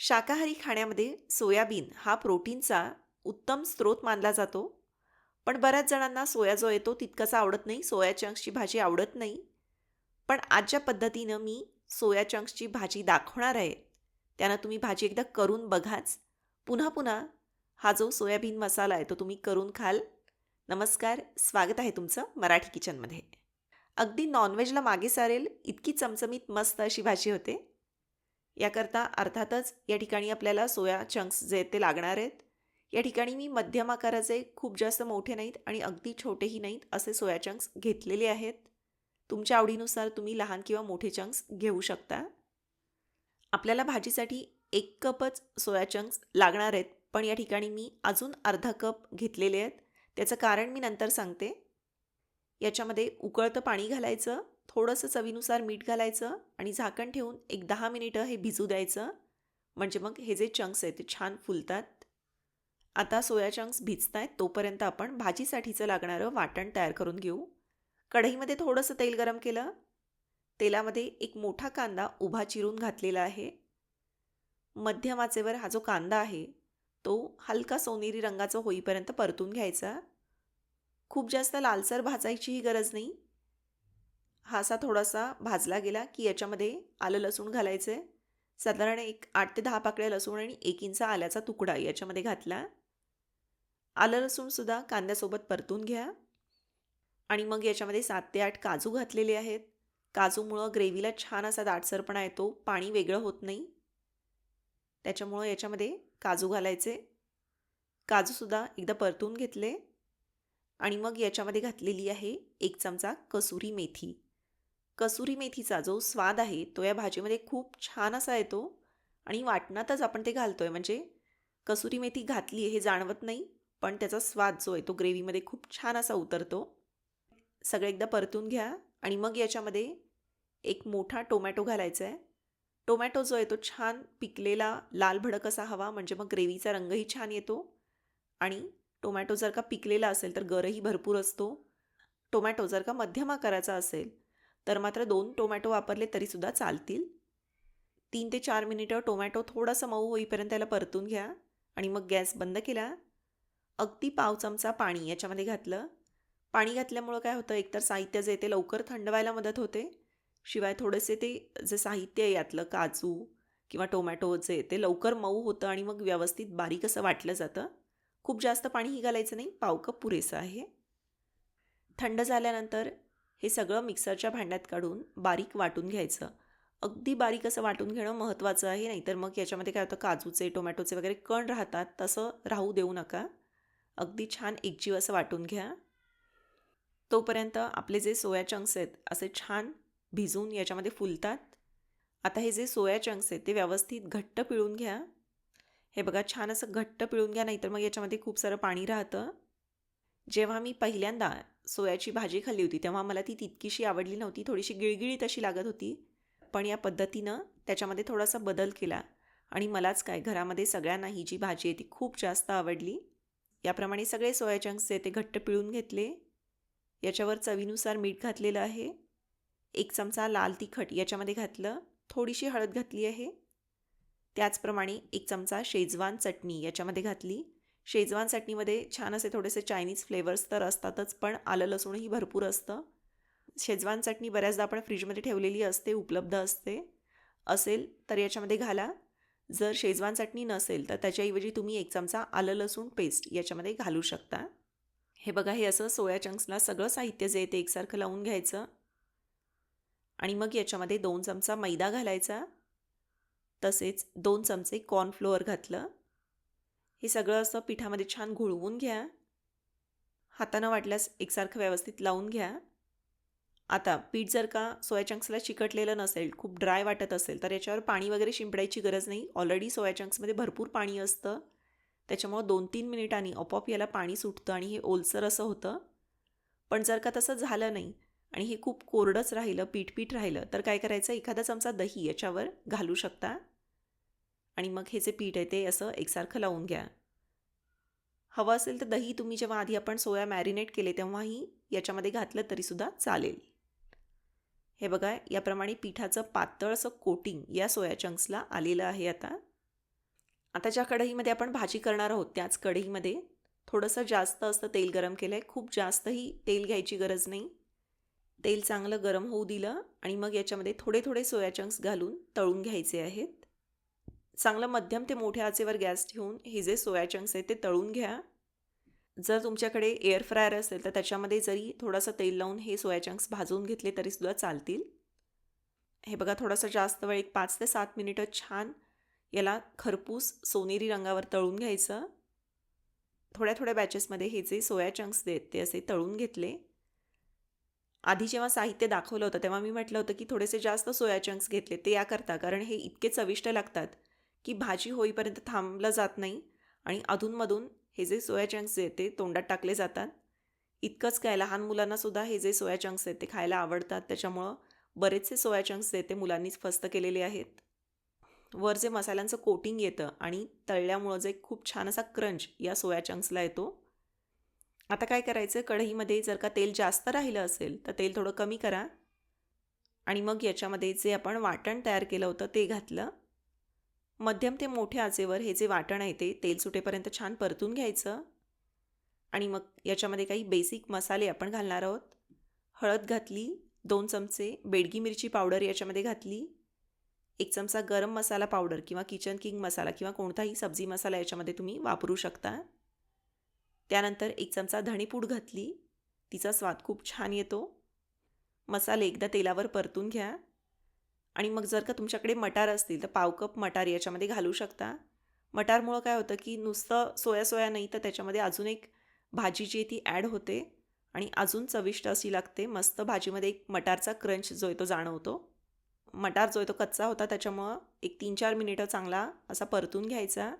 शाकाहारी खाण्यामध्ये सोयाबीन हा प्रोटीनचा उत्तम स्रोत मानला जातो. पण बऱ्याच जणांना सोया जो येतो तितकासा आवडत नाही सोया चंक्सची भाजी आवडत नाही. पण आजच्या पद्धतीनं मी सोया चंक्सची भाजी दाखवणार आहे. त्यानं तुम्ही भाजी एकदा करून बघाच. पुन्हा पुन्हा हा जो सोयाबीन मसाला आहे तो तुम्ही करून खाल. नमस्कार स्वागत आहे तुमचं मराठी किचनमध्ये. अगदी नॉनव्हेजला मागे सारेल इतकी चमचमीत मस्त अशी भाजी होते. याकरता अर्थातच या ठिकाणी आपल्याला सोया चंक्स जे आहेत ते लागणार आहेत. या ठिकाणी मी मध्यम आकाराचे खूप जास्त मोठे नाहीत आणि अगदी छोटेही नाहीत असे सोया चंक्स घेतलेले आहेत. तुमच्या आवडीनुसार तुम्ही लहान किंवा मोठे चंक्स घेऊ शकता. आपल्याला भाजीसाठी एक कपच सोया चंक्स लागणार आहेत पण या ठिकाणी मी अजून अर्धा कप घेतलेले आहेत. त्याचं कारण मी नंतर सांगते. याच्यामध्ये उकळतं पाणी घालायचं. थोडंसं चवीनुसार मीठ घालायचं आणि झाकण ठेवून एक दहा मिनिटं हे भिजू द्यायचं. म्हणजे मग हे जे चंक्स आहेत ते छान फुलतात. आता सोया चंक्स भिजत आहेत तोपर्यंत आपण भाजीसाठीचं लागणारं वाटण तयार करून घेऊ. कढईमध्ये थोडंसं तेल गरम केलं. तेलामध्ये एक मोठा कांदा उभा चिरून घातलेला आहे. मध्यम आचेवर हा जो कांदा आहे तो हलका सोनेरी रंगाचा होईपर्यंत परतून घ्यायचा. खूप जास्त लालसर भाजायचीही गरज नाही. हा असा थोडासा भाजला गेला की याच्यामध्ये आलं लसूण घालायचं आहे. साधारण एक आठ ते दहा पाकळ्या लसूण आणि एक इंच आल्याचा तुकडा याच्यामध्ये घातला. आलं लसूणसुद्धा कांद्यासोबत परतून घ्या. आणि मग याच्यामध्ये सात ते आठ काजू घातलेले आहेत. काजूमुळं ग्रेव्हीला छान असा दाटसरपणा येतो पाणी वेगळं होत नाही. त्याच्यामुळं याच्यामध्ये काजू घालायचे. काजूसुद्धा एकदा परतून घेतले. आणि मग याच्यामध्ये घातलेली आहे एक चमचा कसुरी मेथी. कसुरी मेथीचा जो स्वाद आहे तो या भाजीमध्ये खूप छान असा येतो आणि वाटणातच आपण ते घालतो आहे म्हणजे कसुरी मेथी घातली आहे हे जाणवत नाही पण त्याचा स्वाद जो आहे तो ग्रेव्हीमध्ये खूप छान असा उतरतो. सगळं एकदा परतून घ्या आणि मग याच्यामध्ये एक मोठा टोमॅटो घालायचा आहे टोमॅटो जो आहे तो छान पिकलेला लाल भडक असा हवा म्हणजे मग ग्रेव्हीचा रंगही छान येतो. आणि टोमॅटो जर का पिकलेला असेल तर गरही भरपूर असतो. टोमॅटो जर का मध्यम आकाराचा असेल तर मात्र दोन टोमॅटो वापरले तरीसुद्धा चालतील. तीन ते चार मिनिटं टोमॅटो थोडासा मऊ होईपर्यंत त्याला परतून घ्या आणि मग गॅस बंद केला. अगदी पाव चमचा पाणी याच्यामध्ये घातलं. पाणी घातल्यामुळं काय होतं एकतर साहित्य जे ते लवकर थंड व्हायला मदत होते. शिवाय थोडेसे ते जे साहित्य आहे यातलं काजू किंवा टोमॅटो जे ते लवकर मऊ होतं आणि मग व्यवस्थित बारीक असं वाटलं जातं. खूप जास्त पाणीही घालायचं नाही पाव कप पुरेसं आहे. थंड झाल्यानंतर हे सगळं मिक्सरच्या भांड्यात काढून बारीक वाटून घ्यायचं. अगदी बारीक असं वाटून घेणं महत्त्वाचं आहे नाहीतर मग याच्यामध्ये काय होतं काजूचे टोमॅटोचे वगैरे कण राहतात तसं राहू देऊ नका. अगदी छान एकजीव असं वाटून घ्या. तोपर्यंत आपले जे सोया चंक्स आहेत असे छान भिजून याच्यामध्ये फुलतात. आता हे जे सोया चंक्स आहेत ते व्यवस्थित घट्ट पिळून घ्या. हे बघा छान असं घट्ट पिळून घ्या नाहीतर मग याच्यामध्ये खूप सारं पाणी राहतं. जेव्हा मी पहिल्यांदा सोयाची भाजी खाल्ली होती तेव्हा मला ती तितकीशी आवडली नव्हती. थोडीशी गिळगिळीत अशी लागत होती. पण या पद्धतीनं त्याच्यामध्ये थोडासा बदल केला. आणि मलाच काय घरामध्ये सगळ्यांना ही जी भाजी आहे ती खूप जास्त आवडली. याप्रमाणे सगळे सोया चंक्सचे ते घट्ट पिळून घेतले. याच्यावर चवीनुसार मीठ घातलेलं आहे. एक चमचा लाल तिखट याच्यामध्ये घातलं. थोडीशी हळद घातली आहे. त्याचप्रमाणे एक चमचा शेजवान चटणी याच्यामध्ये घातली. शेजवान चटणीमध्ये छान असे थोडेसे चायनीज फ्लेवर्स तर असतातच पण आलं लसूणही भरपूर असतं. शेजवान चटणी बऱ्याचदा आपण फ्रीजमध्ये ठेवलेली असते उपलब्ध असते. असेल तर याच्यामध्ये घाला. जर शेजवान चटणी नसेल तर त्याच्याऐवजी तुम्ही एक चमचा आलं लसूण पेस्ट याच्यामध्ये घालू शकता. हे बघा हे असं सोया चंक्सला सगळं साहित्य जे आहे ते एकसारखं लावून घ्यायचं. आणि मग याच्यामध्ये दोन चमचा मैदा घालायचा. तसेच दोन चमचे कॉर्नफ्लोअर घातलं. हे सगळं असं पिठामध्ये छान घोळवून घ्या. हातानं वाटल्यास एकसारखं व्यवस्थित लावून घ्या. आता पीठ जर का सोया चंक्सला चिकटलेलं नसेल खूप ड्राय वाटत असेल तर याच्यावर पाणी वगैरे शिंपडायची गरज नाही. ऑलरेडी सोया चंक्समध्ये भरपूर पाणी असतं. त्याच्यामुळं दोन तीन मिनिटांनी आपोआप याला पाणी सुटतं आणि हे ओलसर असं होतं. पण जर का तसं झालं नाही आणि हे खूप कोरडंच राहिलं पीठ पीठ राहिलं तर काय करायचं? एखादा चमचा दही याच्यावर घालू शकता. आणि मग हे जे पीठ आहे ते असं एकसारखं लावून घ्या. हवं असेल तर दही तुम्ही जेव्हा आधी आपण सोया मॅरिनेट केले तेव्हाही याच्यामध्ये घातलं तरीसुद्धा चालेल. हे बघा याप्रमाणे पिठाचं पातळ असं कोटिंग या सोया चंक्सला आलेलं आहे आता. आता ज्या कढईमध्ये आपण भाजी करणार आहोत त्याच कढईमध्ये थोडंसं जास्त असतं तेल गरम केलं आहे खूप जास्तही तेल घ्यायची गरज नाही. तेल चांगलं गरम होऊ दिलं आणि मग याच्यामध्ये थोडे थोडे सोया चंक्स घालून तळून घ्यायचे आहेत. चांगलं मध्यम ते मोठ्या आचेवर गॅस ठेवून हे जे सोया चंक्स आहेत ते तळून घ्या. जर तुमच्याकडे एअर फ्रायर असेल तर त्याच्यामध्ये जरी थोडंसं तेल लावून हे सोया चंक्स भाजून घेतले तरीसुद्धा चालतील. हे बघा थोडासा जास्त वेळ एक पाच ते सात मिनिटं छान याला खरपूस सोनेरी रंगावर तळून घ्यायचं. थोड्या थोड्या बॅचेसमध्ये हे जे सोया चंक्स आहेत ते असे तळून घेतले. आधी जेव्हा साहित्य दाखवलं होतं तेव्हा मी म्हटलं होतं की थोडेसे जास्त सोया चंक्स घेतले ते याकरता कारण हे इतके चविष्ट लागतात. की भाजी होईपर्यंत थांबलं जात नाही आणि अधूनमधून हे जे सोया चंक्स जे ते तोंडात टाकले जातात. इतकंच काय लहान मुलांनासुद्धा हे जे सोया चंक्स आहेत ते खायला आवडतात. त्याच्यामुळं बरेचसे सोया चंक्स जे ते मुलांनीच फस्त केलेले आहेत. वर जे मसाल्यांचं कोटिंग येतं आणि तळल्यामुळं जे खूप छान असा क्रंच या सोया चंक्सला येतो आता काय करायचं? कढईमध्ये जर का तेल जास्त राहिलं असेल तर तेल थोडं कमी करा. आणि मग याच्यामध्ये जे आपण वाटण तयार केलं होतं ते घातलं. मध्यम ते मोठ्या आचेवर हे जे वाटण आहे ते तेल सुटेपर्यंत छान परतून घ्यायचं. आणि मग याच्यामध्ये काही बेसिक मसाले आपण घालणार आहोत. हळद घातली दोन चमचे बेडगी मिरची पावडर याच्यामध्ये घातली एक चमचा गरम मसाला पावडर किंवा किचन किंग मसाला किंवा कोणताही सब्जी मसाला याच्यामध्ये तुम्ही वापरू शकता. त्यानंतर एक चमचा धणीपूड घातली तिचा स्वाद खूप छान येतो. मसाले एकदा तेलावर परतून घ्या. आणि मग जर का तुमच्याकडे मटार असतील तर पाव कप मटार याच्यामध्ये घालू शकता. मटारमुळं काय होतं की नुसतं सोया सोया नाही तर त्याच्यामध्ये अजून एक भाजी जी आहे ती ॲड होते आणि अजून चविष्ट अशी लागते. मस्त भाजीमध्ये एक मटारचा क्रंच जो आहे तो जाणवतो. मटार जो आहे तो कच्चा होता त्याच्यामुळं एक तीन चार मिनिटं चांगला असा परतून घ्यायचा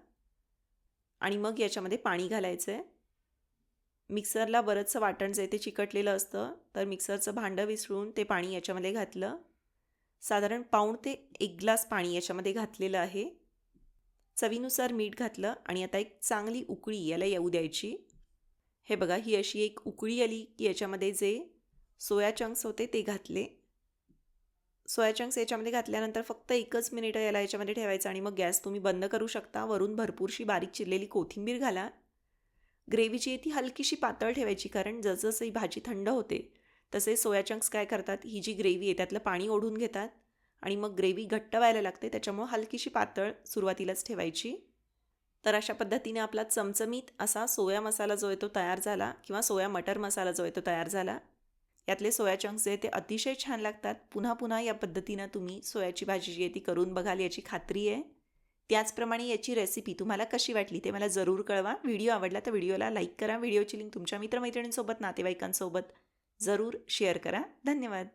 आणि मग याच्यामध्ये पाणी घालायचं. आहे मिक्सरला बरंचसं वाटण जे ते चिकटलेलं असतं तर मिक्सरचं भांडं विसळून ते पाणी याच्यामध्ये घातलं. साधारण पाऊण ते एक ग्लास पाणी याच्यामध्ये घातलेलं आहे. चवीनुसार मीठ घातलं आणि आता एक चांगली उकळी याला येऊ द्यायची. हे बघा ही अशी एक उकळी आली की याच्यामध्ये जे सोया चंक्स होते ते घातले. सोया चंक्स याच्यामध्ये घातल्यानंतर फक्त एकच मिनिटं याला याच्यामध्ये ठेवायचं आणि मग गॅस तुम्ही बंद करू शकता. वरून भरपूरशी बारीक चिरलेली कोथिंबीर घाला. ग्रेव्ही जी आहे ती हलकीशी पातळ ठेवायची कारण जसजसं ही भाजी थंड होते तसे सोया चंक्स काय करतात? ही जी ग्रेव्ही आहे त्यातलं पाणी ओढून घेतात आणि मग ग्रेव्ही घट्ट व्हायला लागते. त्याच्यामुळं हलकीशी पातळ सुरुवातीलाच ठेवायची. तर अशा पद्धतीने आपला चमचमीत असा सोया मसाला जो आहे तो तयार झाला किंवा सोया मटर मसाला जो आहे तो तयार झाला. यातले सोया चंक्स जे ते अतिशय छान लागतात. पुन्हा पुन्हा या पद्धतीनं तुम्ही सोयाची भाजी जी आहे ती करून बघाल याची खात्री आहे. त्याचप्रमाणे याची रेसिपी तुम्हाला कशी वाटली ते मला जरूर कळवा. व्हिडिओ आवडला तर व्हिडिओला लाईक करा. व्हिडिओची लिंक तुमच्या मित्रमैत्रिणींसोबत नातेवाईकांसोबत जरूर शेअर करा. धन्यवाद.